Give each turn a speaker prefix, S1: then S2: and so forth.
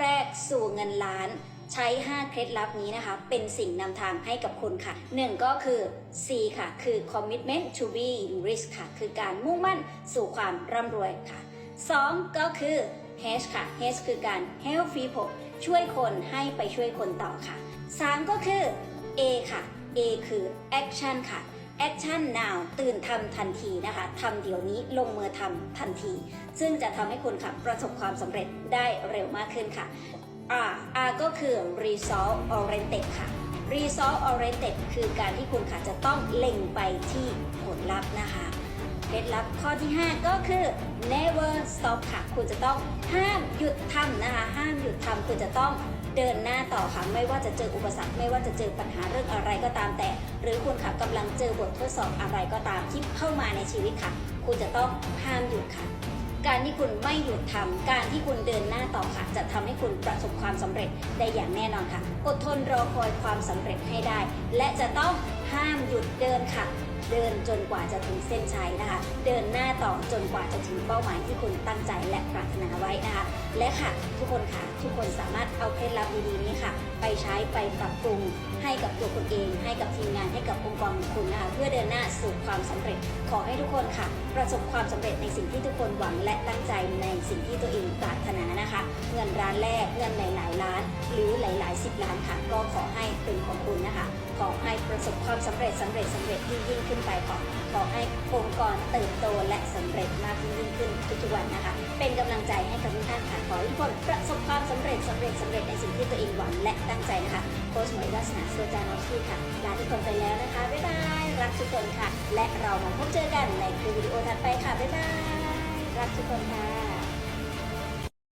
S1: แรกสู่เงินล้านใช้ 5 เคล็ดลับนี้นะคะ เป็นสิ่งนำทางให้กับคุณค่ะ 1 ก็คือ C ค่ะ คือ commitment to be rich ค่ะ คือการมุ่งมั่นสู่ความร่ำรวยค่ะ 2 ก็คือ H ค่ะ H คือการ help people ช่วยคนให้ไปช่วยคนต่อค่ะ 3 ก็คือ A ค่ะ A คือ action ค่ะ action now ตื่นทำทันทีนะคะทำเดี๋ยวนี้ลงมือทำทันที ซึ่งจะทำให้คุณค่ะประสบความสำเร็จได้เร็วมากขึ้นค่ะ R R ก็คือ result oriented ค่ะ result oriented คือการที่คุณค่ะจะต้องเล็งไปที่ผลลัพธ์นะคะ เคล็ดลับข้อที่ 5 ก็คือ never stop ค่ะ คุณจะต้องห้ามหยุดทำนะคะ ห้ามหยุดทำคุณจะต้องเดินหน้าต่อค่ะ ไม่ว่าจะเจออุปสรรค ไม่ว่าจะเจอปัญหาเรื่องอะไรก็ตามแต่ หรือคุณค่ะกำลังเจอบททดสอบอะไรก็ตามที่เข้ามาในชีวิตค่ะ คุณจะต้องห้ามหยุดค่ะ การที่คุณไม่หยุดทำการที่คุณเดินหน้าต่อค่ะ จะทำให้คุณประสบความสำเร็จได้อย่างแน่นอนค่ะ อดทนรอคอยความสำเร็จให้ได้ และจะต้องห้ามหยุดเดินค่ะ เดินจนกว่าจะถึงเส้นชัยนะคะ เดินหน้าต่อจนกว่าจะถึงเป้าหมายที่คุณตั้งใจและปรารถนาไว้นะคะ และค่ะ ทุกคนค่ะ ทุกคนสามารถเอาเคล็ดลับดีๆนี้ค่ะ ไปใช้ไปปรับปรุงให้กับตัวคุณเอง ให้กับทีมงานให้กับองค์กรของคุณนะคะ เพื่อเดินหน้าสู่ความสำเร็จ ขอให้ทุกคนค่ะ ประสบความสำเร็จในสิ่งที่ทุกคนหวังและตั้งใจในสิ่งที่ตัวเองปรารถนานะคะ เงินร้านแรกเงินหลายๆล้าน หรือหลายๆสิบล้านค่ะ ก็ขอให้ ขอให้ประสบความสำเร็จสำเร็จสำเร็จยิ่งยิ่งขึ้นไปขอขอให้องค์กรเติบโตและสำเร็จมากยิ่งยิ่งขึ้นทุกๆวันนะคะ เป็นกำลังใจให้กับทุกท่านค่ะขอให้ทุกคนประสบความสำเร็จสำเร็จสำเร็จในสิ่งที่ตัวเองหวังและตั้งใจนะคะโค้ชหมวยวัฒนาเสื้อจานอชีค่ะลาทุกคนไปแล้วนะคะบ๊ายบายรักทุกคนค่ะ และเรามาพบเจอกันในคลิปวิดีโอถัดไปค่ะบ๊ายบายรักทุกคนค่ะ